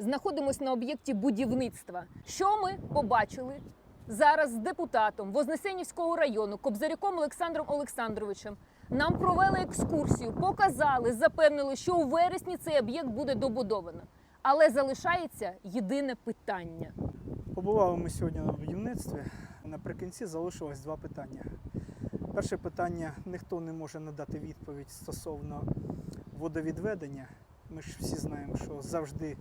знаходимося на об'єкті будівництва. Що ми побачили зараз з депутатом Вознесенівського району Кобзаряком Олександром Олександровичем? Нам провели екскурсію, показали, запевнили, що у вересні цей об'єкт буде добудовано. Але залишається єдине питання. Побували ми сьогодні на будівництві. Наприкінці залишилось два питання. Перше питання ніхто не може надати відповідь стосовно водовідведення. Ми ж всі знаємо, що завжди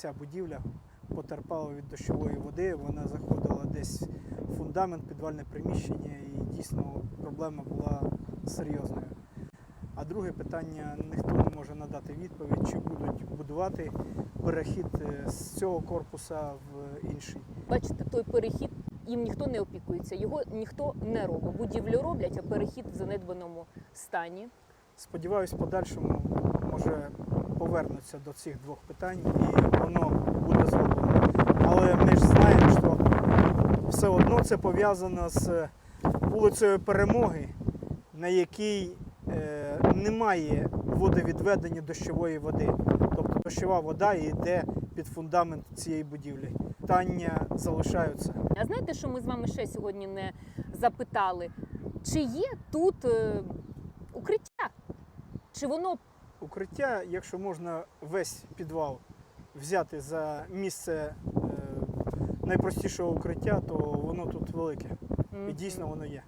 ця будівля потерпала від дощової води. Вона заходила десь в фундамент, підвальне приміщення, і дійсно проблема була серйозною. А друге питання ніхто не може надати відповідь, чи будуть будувати перехід е, з цього корпуса в інший. Бачите, той перехід їм ніхто не опікується, його ніхто не робить. Будівлю роблять, а перехід в занедбаному стані. Сподіваюсь, в подальшому може повернуться до цих двох питань і воно буде зроблено. Але ми ж знаємо, що все одно це пов'язано з вулицею Перемоги, на якій е, немає водовідведення дощової води. Тобто дощова вода йде під фундамент цієї будівлі. Питання залишаються. А знаєте, що ми з вами ще сьогодні не запитали? Чи є тут е, укриття? Чи воно Укриття, якщо можна весь підвал взяти за місце е, найпростішого укриття, то воно тут велике. І дійсно воно є.